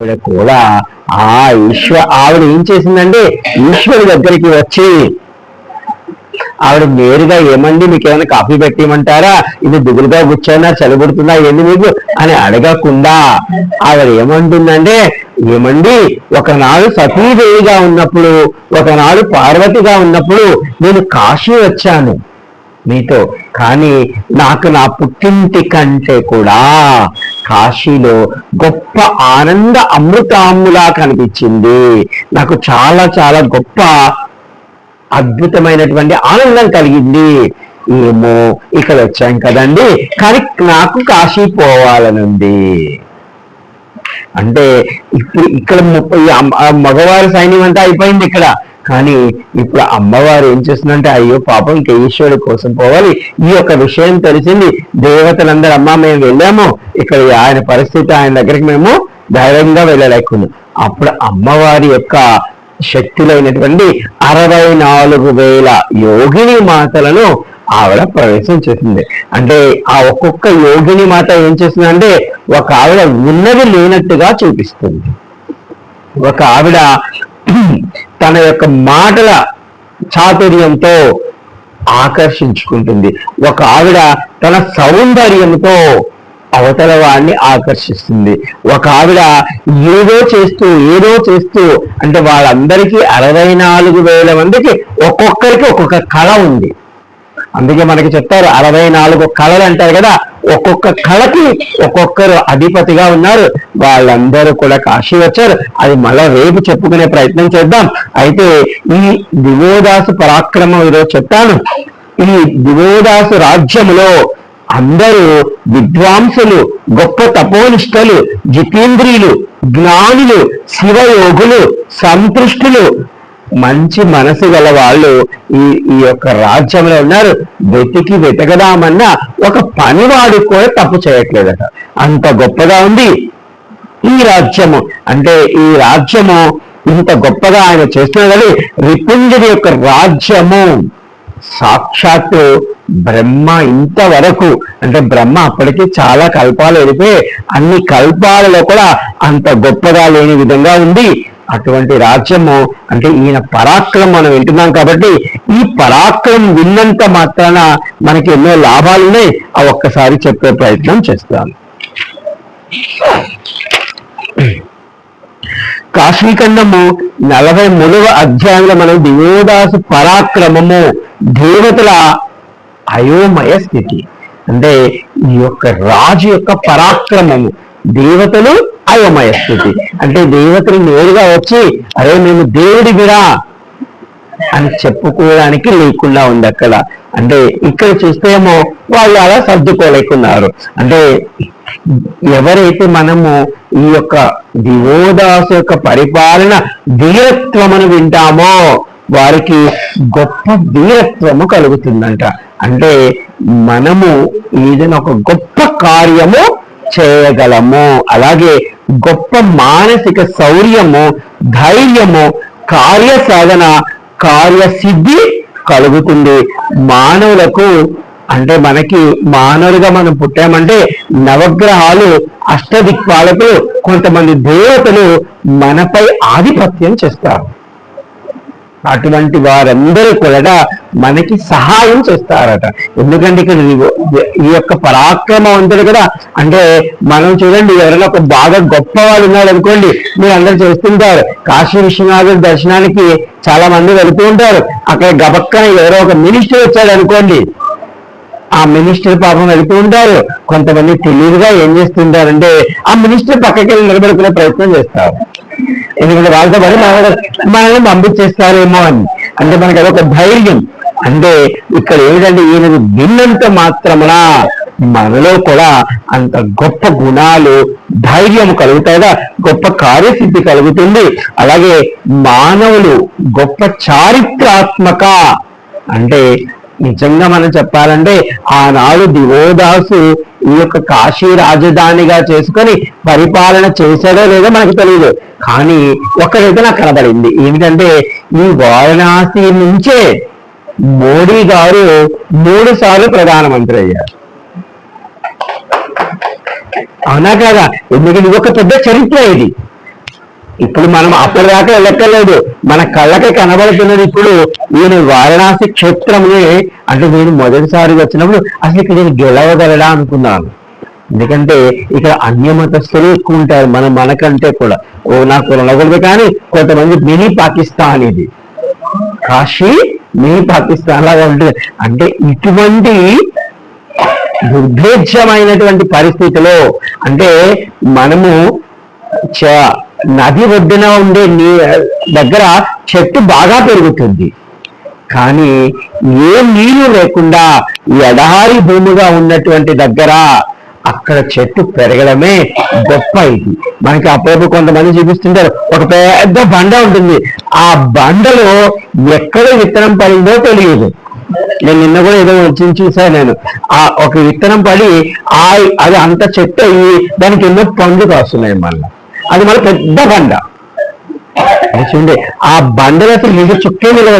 ఆవిడ కూడా ఆ ఈశ్వ ఆవిడ ఏం చేసిందండి ఈశ్వరు దగ్గరికి వచ్చి ఆవిడ నేరుగా ఏమండి మీకు ఏమైనా కాఫీ పెట్టిమంటారా? ఇది దిగులుగా కూర్చోనా చలిపుడుతుందా ఏంది మీకు? అని అడగకుండా ఆవిడ ఏమంటుందంటే ఏమండి ఒకనాడు సతీదేవిగా ఉన్నప్పుడు ఒకనాడు పార్వతిగా ఉన్నప్పుడు నేను కాశీ వచ్చాను. మీతో కానీ నాకు నా పుట్టింటి కంటే కూడా కాశీలో గొప్ప ఆనంద అమృతాములా కనిపించింది. నాకు చాలా చాలా గొప్ప అద్భుతమైనటువంటి ఆనందం కలిగింది. ఏమో ఇక్కడ వచ్చాం కదండి. కానీ నాకు కాశీ పోవాలనుంది. అంటే ఇప్పుడు ఇక్కడ ముప్పై మగవారి సైన్యం అంతా అయిపోయింది ఇక్కడ. కానీ ఇప్పుడు అమ్మవారు ఏం చేస్తుందంటే అయ్యో పాపం ఇంకా ఈశ్వరుడి కోసం పోవాలి. ఈ యొక్క విషయం తెలిసింది. దేవతలందరూ అమ్మ మేము వెళ్ళాము. ఇక్కడ ఆయన పరిస్థితి ఆయన దగ్గరికి మేము ధైర్యంగా వెళ్ళలేకున్నాం. అప్పుడు అమ్మవారి యొక్క శక్తులైనటువంటి అరవై నాలుగు వేల యోగిని మాతలను ఆవిడ ప్రవేశం చేసింది. అంటే ఆ ఒక్కొక్క యోగిని మాత ఏం చేస్తుంది అంటే ఒక ఆవిడ ఉన్నది లేనట్టుగా చూపిస్తుంది. ఒక ఆవిడ తన యొక్క మాటల చాతుర్యంతో ఆకర్షించుకుంటుంది. ఒక ఆవిడ తన సౌందర్యంతో అవతల వాడిని ఆకర్షిస్తుంది. ఒక ఆవిడ ఏదో చేస్తూ ఏదో చేస్తూ అంటే వాళ్ళందరికీ అరవై నాలుగు వేల మందికి ఒక్కొక్కరికి ఒక్కొక్క కళ ఉంది. అందుకే మనకి చెప్తారు అరవై నాలుగు కళలు అంటారు కదా ఒక్కొక్క కళకి ఒక్కొక్కరు అధిపతిగా ఉన్నారు. వాళ్ళందరూ కూడా కాశీ వచ్చారు. అది మళ్ళా రేపు చెప్పుకునే ప్రయత్నం చేద్దాం. అయితే ఈ దివోదాసు పరాక్రమం ఈరోజు చెప్తాను ఈ దివోదాసు రాజ్యములో అందరూ విద్వాంసులు గొప్ప తపోనిష్టలు జితేంద్రియులు జ్ఞానులు శివయోగులు సంతృష్టులు. మంచి మనసు గల వాళ్ళు ఈ ఈ యొక్క రాజ్యంలో ఉన్నారు. వెతికి వెతకదామన్నా ఒక పనివాడు కూడా తప్పు చేయట్లేదట. అంత గొప్పగా ఉంది. ఈ రాజ్యము. అంటే ఈ రాజ్యము ఇంత గొప్పగా ఆయన చేస్తున్నారు కానీ రిపుంజుడి యొక్క రాజ్యము సాక్షాత్తు బ్రహ్మ ఇంతవరకు. అంటే బ్రహ్మ అప్పటికి చాలా కల్పాలు వెళ్ళిపోయి అన్ని కల్పాలలో కూడా అంత గొప్పగా లేని విధంగా ఉంది. అటువంటి రాజ్యము అంటే ఈయన పరాక్రమం మనం వింటున్నాం కాబట్టి ఈ పరాక్రమం విన్నంత మాత్రాన మనకి ఎన్నో లాభాలు ఉన్నాయి ఆ ఒక్కసారి చెప్పే ప్రయత్నం చేస్తాను. కాశీఖండము నలభై మూడవ అధ్యాయంలో మనం దివోదాసు పరాక్రమము దేవతల అయోమయ స్థితి. అంటే ఈ యొక్క రాజు యొక్క పరాక్రమము దేవతలు అయోమయ స్థితి. అంటే దేవతలు నేరుగా వచ్చి అరే మేము దేవుడి విరా అని చెప్పుకోవడానికి లేకుండా ఉంది అక్కడ. అంటే ఇక్కడ చూస్తేమో వాళ్ళు అలా సర్దుకోలేకున్నారు. అంటే ఎవరైతే మనము ఈ యొక్క దివోదాసు యొక్క పరిపాలన వీరత్వమును వింటామో వారికి గొప్ప వీరత్వము కలుగుతుందంట. అంటే మనము ఏదైనా ఒక గొప్ప కార్యము చేయగలము. అలాగే గొప్ప మానసిక శౌర్యము ధైర్యము కార్య సాధన కార్యసిద్ధి కలుగుతుంది. మానవులకు అంటే మనకి మానవులుగా మనం పుట్టామంటే నవగ్రహాలు అష్టదిక్పాలకులు కొంతమంది దేవతలు మనపై ఆధిపత్యం చేస్తారు. అటువంటి వారందరూ కూడా మనకి సహాయం చేస్తారట. ఎందుకంటే ఇక్కడ ఈ యొక్క పరాక్రమవంతుడు కదా అంటే మనం చూడండి ఎవరైనా ఒక బాగా గొప్ప వాళ్ళు ఉన్నారు అనుకోండి మీరు అందరు చేస్తుంటారు కాశీ విశ్వనాథుడి దర్శనానికి చాలా మంది వెళుతూ ఉంటారు. అక్కడ గబక్కన ఎవరో ఒక మినిస్టర్ వచ్చాడు అనుకోండి ఆ మినిస్టర్ పాపం వెళ్తూ ఉంటారు. కొంతమంది తెలివిగా ఏం చేస్తుంటారంటే ఆ మినిస్టర్ పక్కకి వెళ్ళి నిలబెడుకునే ప్రయత్నం చేస్తారు. ఎందుకంటే వాళ్ళతో పాటు మనల్ని పంపించేస్తారేమో అని. అంటే మనకి అదొక ధైర్యం. అంటే ఇక్కడ ఏమిటంటే ఈయన విన్నంత మాత్రమున మనలో కూడా అంత గొప్ప గుణాలు ధైర్యం కలుగుతాయిగా గొప్ప కార్యసిద్ధి కలుగుతుంది. అలాగే మానవులు గొప్ప చారిత్రాత్మక అంటే నిజంగా మనం చెప్పాలంటే ఆనాడు దివోదాసు ఈ యొక్క కాశీ రాజధానిగా చేసుకొని పరిపాలన చేశాడో లేదో మనకు తెలియదు. కానీ ఒక్కడైతే నాకు కనబడింది. ఏమిటంటే ఈ వారణాసి నుంచే మోడీ గారు మూడు సార్లు ప్రధానమంత్రి అయ్యారు. అవునా కదా? ఎందుకంటే ఇది ఒక పెద్ద చరిత్ర ఇది. ఇప్పుడు మనం అప్పటిదాకా వెళ్ళక్కర్లేదు మన కళ్ళకే కనబడుతున్నది ఇప్పుడు నేను వారణాసి క్షేత్రంని అంటే నేను మొదటిసారి వచ్చినప్పుడు అసలు ఇక్కడ నేను గెలవగలడా అనుకున్నాను. ఎందుకంటే ఇక్కడ అన్య మతస్థులు ఎక్కువ ఉంటారు మన మనకంటే కూడా. ఓ నాకు కులనగలదు కానీ కొంతమంది మినీ పాకిస్తాన్ ఇది కాశీ మినీ పాకిస్తాన్ లాగా ఉంటుంది. అంటే ఇటువంటి దుర్భేద్యమైనటువంటి పరిస్థితిలో అంటే మనము చ- నది ఒడ్డున ఉండే నీ దగ్గర చెట్టు బాగా పెరుగుతుంది. కానీ ఏ నీళ్ళు లేకుండా ఎడారి భూమిగా ఉన్నటువంటి దగ్గర అక్కడ చెట్టు పెరగడమే గొప్ప ఇది. మనకి అప్పుడప్పుడు కొంతమంది చూపిస్తుంటారు ఒక పెద్ద బండ ఉంటుంది. ఆ బండలో ఎక్కడ విత్తనం పడిందో తెలియదు. నేను నిన్న కూడా ఏదో వచ్చి చూసాను నేను. ఆ ఒక విత్తనం పడి ఆ అది అంత చెట్టు అయ్యి దానికి ఎన్నో పండ్లు కాస్తున్నాయి మళ్ళీ. అది మళ్ళీ పెద్ద బండ. చూడండి ఆ బండలతో నిజ చుక్కే నిలవదు.